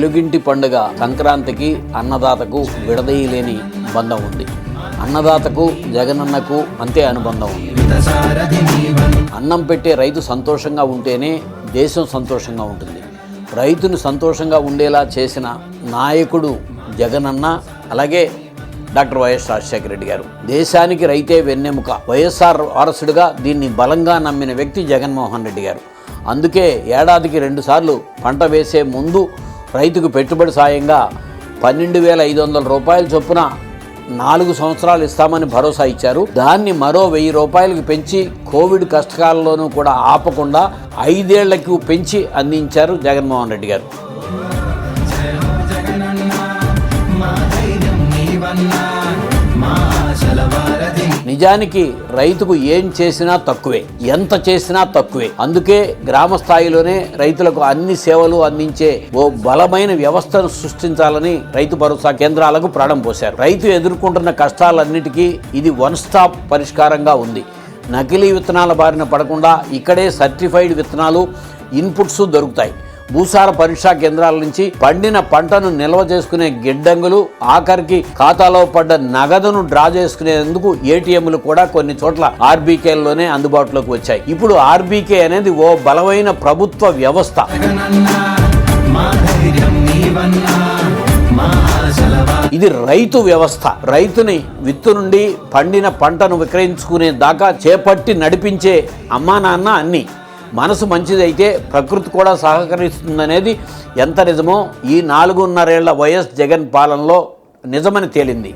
తెలుగింటి పండుగ సంక్రాంతికి అన్నదాతకు విడదీయలేని బంధం ఉంది. అన్నదాతకు జగనన్నకు అంతే అనుబంధం ఉంది. అన్నం పెట్టే రైతు సంతోషంగా ఉంటేనే దేశం సంతోషంగా ఉంటుంది. రైతును సంతోషంగా ఉండేలా చేసిన నాయకుడు జగనన్న అలాగే డాక్టర్ వైఎస్ రాజశేఖర రెడ్డి గారు. దేశానికి రైతే వెన్నెముక. వైఎస్ఆర్ వారసుడిగా దీన్ని బలంగా నమ్మిన వ్యక్తి జగన్మోహన్ రెడ్డి గారు. అందుకే ఏడాదికి రెండుసార్లు పంట వేసే ముందు రైతుకు పెట్టుబడి సాయంగా పన్నెండు వేల ఐదు వందల రూపాయల చొప్పున నాలుగు సంవత్సరాలు ఇస్తామని భరోసా ఇచ్చారు. దాన్ని మరో వెయ్యి రూపాయలకు పెంచి కోవిడ్ కష్టకాలంలోనూ కూడా ఆపకుండా ఐదేళ్ళకు పెంచి అందించారు జగన్మోహన్ రెడ్డి గారు. నిజానికి రైతుకు ఏం చేసినా తక్కువే ఎంత చేసినా తక్కువే. అందుకే గ్రామ స్థాయిలోనే రైతులకు అన్ని సేవలు అందించే ఓ బలమైన వ్యవస్థను సృష్టించాలని రైతు భరోసా కేంద్రాలకు ప్రాణం పోశారు. రైతు ఎదుర్కొంటున్న కష్టాలన్నిటికీ ఇది వన్ స్టాప్ పరిష్కారంగా ఉంది. నకిలీ విత్తనాల బారిన పడకుండా ఇక్కడే సర్టిఫైడ్ విత్తనాలు ఇన్పుట్స్ దొరుకుతాయి. భూసార పరీక్షా కేంద్రాల నుంచి పండిన పంటను నిల్వ చేసుకునే గిడ్డంగులు ఆఖరికి ఖాతాలో పడ్డ నగదును డ్రా చేసుకునేందుకు ఏటీఎంలు కూడా కొన్ని చోట్ల ఆర్బీకేల్లోనే అందుబాటులోకి వచ్చాయి. ఇప్పుడు ఆర్బీకే అనేది ఓ బలమైన ప్రభుత్వ వ్యవస్థ. ఇది రైతు వ్యవస్థ. రైతుని విత్తు నుండి పండిన పంటను విక్రయించుకునే దాకా చేపట్టి నడిపించే అమ్మా నాన్న అన్ని. మనసు మంచిదైతే ప్రకృతి కూడా సహకరిస్తుందనేది ఎంత నిజమో ఈ నాలుగున్నరేళ్ళ వైఎస్ జగన్ పాలనలో నిజమని తేలింది.